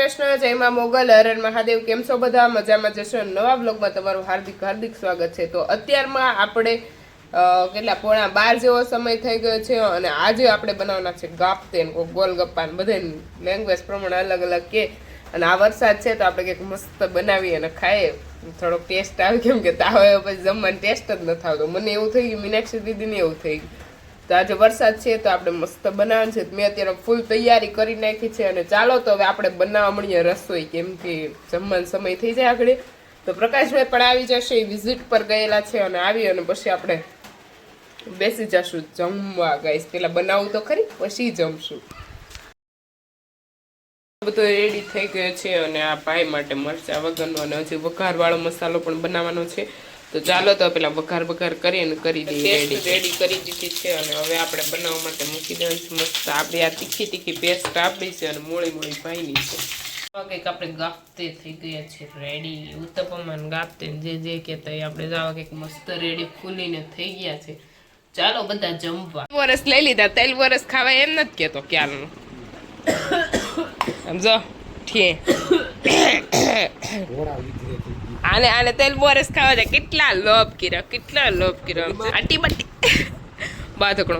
કૃષ્ણ, જય માં મોગલ હરણ મહાદેવ, કેમ છો બધા? મજામાં જશો નવા બ્લોગમાં તમારું હાર્દિક હાર્દિક સ્વાગત છે. તો અત્યારમાં આપણે કેટલા, પોણા બાર જેવો સમય થઈ ગયો છે અને આજે આપણે બનાવવાના છે ગાપતેન કો ગોલગપ્પા ને બધે લેંગ્વેજ પ્રમાણે અલગ અલગ કે. અને આ વરસાદ છે તો આપણે કંઈક મસ્ત બનાવીએ અને ખાઈએ. થોડોક ટેસ્ટ આવે. કેમ કે તાવ પછી જમવાનો ટેસ્ટ જ નથી આવતો મને એવું થઈ ગયું, મીનાક્ષી દીદીને એવું થઈ ગયું. તો આજે વરસાદ છે તો આપણે મસ્ત બનાવવાનું છે. મેં અત્યારે ફૂલ તૈયારી કરી નાખી છે અને ચાલો તો હવે આપણે બનાવવા મળીએ રસોઈ કેમ કે જમવાનો સમય થઈ જાય આગળ. તો પ્રકાશભાઈ પણ આવી જશે, એ વિઝિટ પર ગયેલા છે અને આવી અને પછી આપણે બેસી જશું જમવા ગાઈશ પેલા બનાવવું તો ખરી, પછી જમશું. બધો રેડી થઈ ગયો છે અને આ ભાઈ માટે મરચા વગરનો અને હજી વઘારવાળો મસાલો પણ બનાવવાનો છે. તો ચાલો તો પેલા વઘાર વઘાર કરીને કરી દઈએ રેડી રેડી કરી દીધી છે અને હવે આપણે બનાવવા માટે મૂકી દેવાનું મસ્ત આપણે આ તીખી તીખી પેસ્ટ આપણી છે અને મોળી મોળી ભાઈની છે. કંઈક આપણે ગાપતે થઈ ગયા છે રેડી ઉત્તપમાન ગાપતે ને જે જે કહેતા આપણે જાવા કંઈક મસ્ત રેડી ફૂલીને થઈ ગયા છે. ચાલો બધા જમવા. વરસ લઈ લીધા તેલ વરસ ખાવા એમ નથી કહેતો ક્યારનું. સમજો? ઠીએ આને આને તેલ બોરસ ખાવા છે કેટલા લોભ કર્યો કેટલા લોભ કર્યો આટી બટી બાધકણો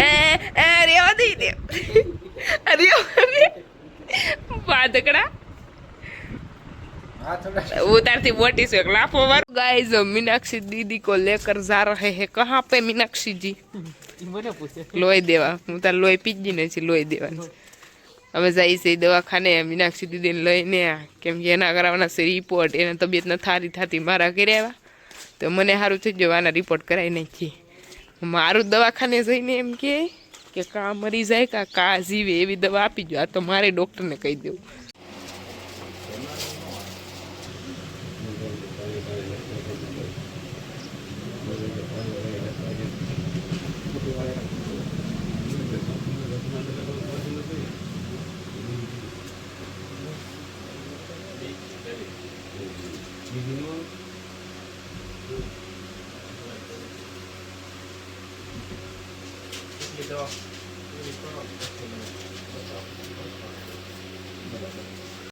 એ એ રેવા દઈ દે રેવા દે બાધકડા उतारती मोटी से एक लाफो मार गाइस मीनाक्षी दीदी को लेकर जा रहे हैं कहाँ पे मीनाक्षी जी લોહી દેવા હું તાર લોહી પીજી ને છે લોહી દેવાનું અમે જઈ છે દવાખાને, મીનાક્ષી દીદીને લઈને કેમ કે એના કરાવવાના છે રિપોર્ટ એને ન થારી થતી મારા આવ્યા. તો મને સારું થઈ જવા આના રિપોર્ટ કરાવી નાખી મારું દવાખાને જઈને એમ કે, કા મરી જાય, કા કા જીવે એવી દવા આપી જો. આ તો મારે ડૉક્ટરને કહી દેવું.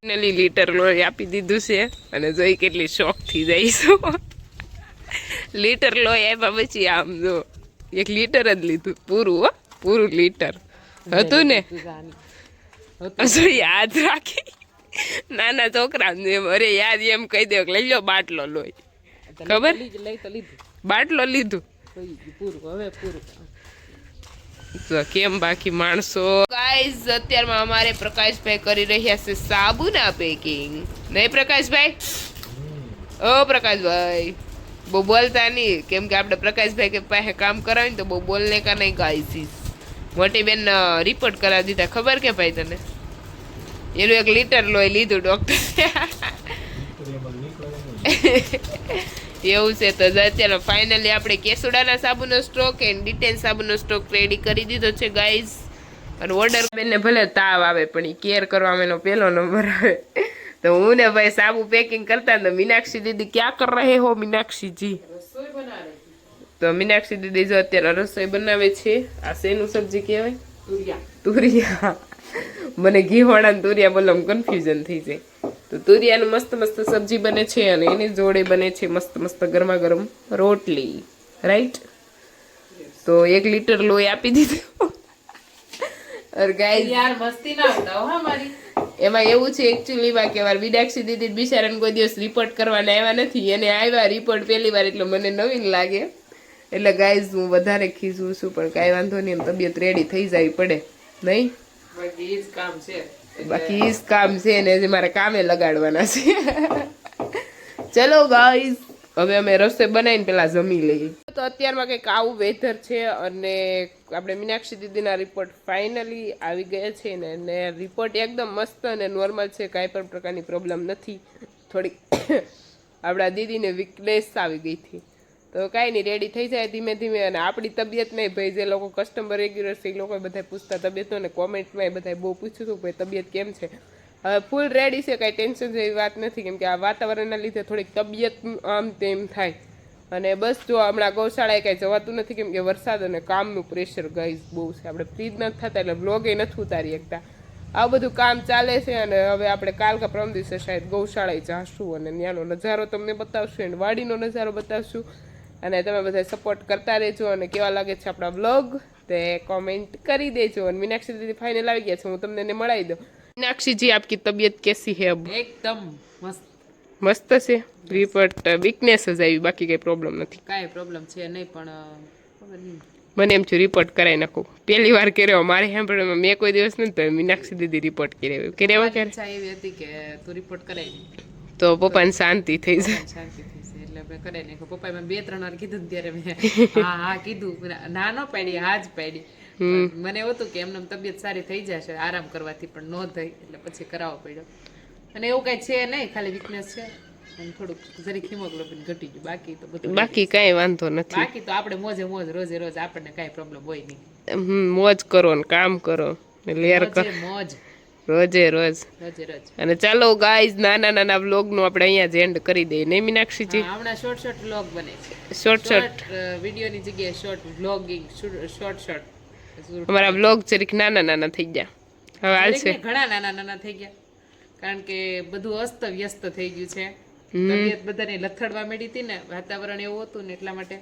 ફાઇનલી લીટર લોહી આપી દીધું છે અને જોઈ કેટલી શોખ થઈ જઈશું. લીટર લોહી આપ્યા પછી આમ જો એક લીટર જ લીધું પૂરું હો પૂરું લીટર હતું ને? હજુ યાદ રાખી. નાના છોકરા ને અરે યાદ એમ કહી દે લઈ લો બાટલો લોહી. ખબર? બાટલો લીધું. તો કેમ બાકી માણસો? ગાઈઝ અત્યારમાં અમારે પ્રકાશભાઈ કરી રહ્યા છે સાબુના પેકિંગ નહીં પ્રકાશભાઈ? ઓ પ્રકાશભાઈ બહુ બોલતા નહીં. કેમ કે આપણે પ્રકાશભાઈ કે પાસે કામ કરાવીને તો બહુ બોલને કા નહીં ગાઈસીસ મોટી બેન રિપોર્ટ કરાવી દીધા. ખબર કે ભાઈ તને? એનું એક લીટર લોહી લીધું ડોક્ટર એવું છે તો અત્યારે ફાઇનલી આપણે કેસુડાના સાબુનો સ્ટોક એન્ડ ડિટેન સાબુનો સ્ટોક રેડી કરી દીધો છે ગાઈઝ અને ઓર્ડર બેનને ભલે તાવ આવે પણ એ કેર કરવામાં એનો પહેલો નંબર આવે. તો હું ને ભાઈ સાબુ પેકિંગ કરતા ને તો મીનાક્ષી દીદી ક્યાં કર રહે હો મીનાક્ષીજી? તો મીનાક્ષી દીદી જો અત્યારે રસોઈ બનાવે છે આ શેનું સબ્જી કહેવાય? તુરિયા. મને ઘી વાળા ને તુરિયા બોલો કન્ફ્યુઝન થઈ જાય. તો તુરિયાનું મસ્ત મસ્ત સબ્જી બને છે અને એની જોડે બને છે મસ્ત મસ્ત ગરમા ગરમ રોટલી. રાઈટ તો એક લીટર લોહી આપી દીધું. અર ગાય યાર મસ્તી ના ઉડાવ હા મારી. એમાં એવું છે એકચ્યુઅલી માં કે વાર વિડાક્ષી દીદી બિચારાને કોઈ દિવસ રિપોર્ટ કરવાના આવ્યા નથી. એને આવ્યા રિપોર્ટ પહેલી વાર એટલે મને નવીન લાગે. એટલે ગાઈઝ હું વધારે ખીજું છું પણ કાંઈ વાંધો નહીં એમ તબિયત રેડી થઈ જાય પડે. નહીં? કામ છે. બાકી ઈ જ કામ છે ને જે મારે કામે લગાડવાના છે. ચલો ગાઈઝ હવે અમે રસોઈ બનાવીને પેલા જમી લઈએ. તો અત્યારમાં કંઈક આવું વેધર છે અને આપણે મીનાક્ષી દીદીના રિપોર્ટ ફાઇનલી આવી ગયા છે ને અને રિપોર્ટ એકદમ મસ્ત અને નોર્મલ છે, કાંઈ પણ પ્રકારની પ્રોબ્લેમ નથી. થોડીક આપણા દીદીને વીકનેસ આવી ગઈ હતી. તો કાંઈ નહીં રેડી થઈ જાય ધીમે ધીમે અને આપણી તબિયત નહીં ભાઈ જે લોકો કસ્ટમર રેગ્યુલર છે એ લોકો બધા પૂછતા તબિયતનો અને કોમેન્ટમાં બધા બહુ પૂછ્યું હતું ભાઈ તબિયત કેમ છે? હવે ફૂલ રેડી છે, કાંઈ ટેન્શન જેવી વાત નથી, કેમ કે આ વાતાવરણના લીધે થોડીક તબિયત આમ તેમ થાય. અને બસ જો હમણાં ગૌશાળાએ કાંઈ જવાતું નથી, કેમ કે વરસાદ અને કામનું પ્રેશર ગાઈઝ બહુ છે. આપણે ફ્રી જ નથી થતા, એટલે બ્લોગે નથી ઉતારી શકતા. આ બધું કામ ચાલે છે અને હવે આપણે કાલ કે પ્રમ દિવસે શાયદ ગૌશાળાએ જાશું અને ત્યાંનો નજારો તમને બતાવશું એને વાડીનો નજારો બતાવશું. અને તમે બધા સપોર્ટ કરતા રહેજો અને કેવા લાગે છે આપણા બ્લોગ તે કોમેન્ટ કરી દેજો. અને મીનાક્ષી દીદી ફાઇનલ આવી ગયા છે હું તમને એને મળાવી દઉં. મીનાક્ષીજી આપકી તબિયત કેસી હે અબ? એકદમ મસ્ત. મસ્ત છે? રિપોર્ટ વીકનેસ જ આવી બાકી કંઈ પ્રોબ્લેમ નથી. કાંઈ પ્રોબ્લેમ છે નહીં પણ મને એમ છું રિપોર્ટ કરાવી નાખું. પહેલી વાર કર્યો મારે સાંભળવામાં મેં કોઈ દિવસ નહીં તો મીનાક્ષી દીદી રિપોર્ટ કર્યો કર્યા વગર એવી હતી કે તું રિપોર્ટ કરાવી તો પપ્પાને શાંતિ થઈ જાય. શાંતિ એટલે મેં કરાવી નાખ્યો. પપ્પાએ મેં બે ત્રણ વાર કીધું ત્યારે મેં હા હા કીધું. ના ન પાડી હા જ પાડી મને એવું હતું કે એમને તબિયત સારી થઈ જશે આરામ કરવાથી પણ ન થઈ એટલે પછી કરાવવો પડ્યો. અને એવું કઈ છે નહીં ખાલી વીકનેસ છે. થોડુંક જરીક હિમોગ્લોબિન ઘટી ગયું. બાકી તો બધું બાકી કાંઈ વાંધો નથી. બાકી તો આપણે મોજે મોજ રોજે રોજ આપણને કાંઈ પ્રોબ્લેમ હોય નહીં. મોજ કરો ને કામ કરો લેર કરો. મોજ. રોજે રોજ. અને ચાલો ગાઈઝ નાના નાના વ્લોગનું આપણે અહીંયા જ એન્ડ કરી દઈએ. નહીં મીનાક્ષીજી હમણાં શોર્ટ શોર્ટ વ્લોગ બને શોર્ટ શોર્ટ શોર્ટ વિડીયોની જગ્યાએ શોર્ટ વ્લોગિંગ શોર્ટ શોર્ટ અમારા વ્લોગ જરીક નાના નાના થઈ ગયા. હવે હાલશે ઘણા નાના નાના થઈ ગયા. કારણ કે બધું અસ્ત વ્યસ્ત થઈ ગયું છે. તબિયત બધાને લથડવા મળી હતી ને વાતાવરણ એવું હતું ને એટલા માટે.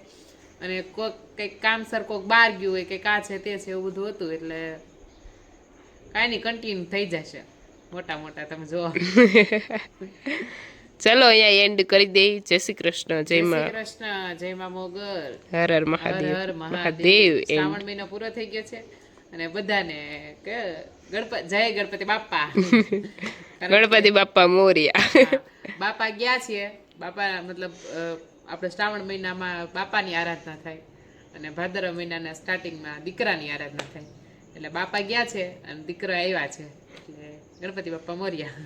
અને કોઈક કંઈક કામસર કોઈક બહાર ગયું હોય કે કા છે તે છે એવું બધું હતું એટલે કાંઈ નહીં કન્ટિન્યુ થઈ જશે. મોટા મોટા તમે જુઓ. ચલો અહીંયા એન્ડ કરી દે. જય શ્રી કૃષ્ણ જય શ્રી કૃષ્ણ જય મા મોગલ. હર હર મહાદેવ. હર મહાદેવ. મહાદેવ શ્રાવણ મહિનો પૂરો થઈ ગયો છે. અને બધાને કે ગણપતિ જય ગણપતિ બાપા ગણપતિ બાપા મોરિયા. બાપા ગયા છીએ. બાપા મતલબ આપણે શ્રાવણ મહિનામાં બાપાની આરાધના થાય. અને ભાદરવા મહિનાના સ્ટાર્ટિંગમાં દીકરાની આરાધના થાય. એટલે બાપા ગયા છે અને દીકરો આવ્યા છે. એટલે ગણપતિ બાપા મોર્યા.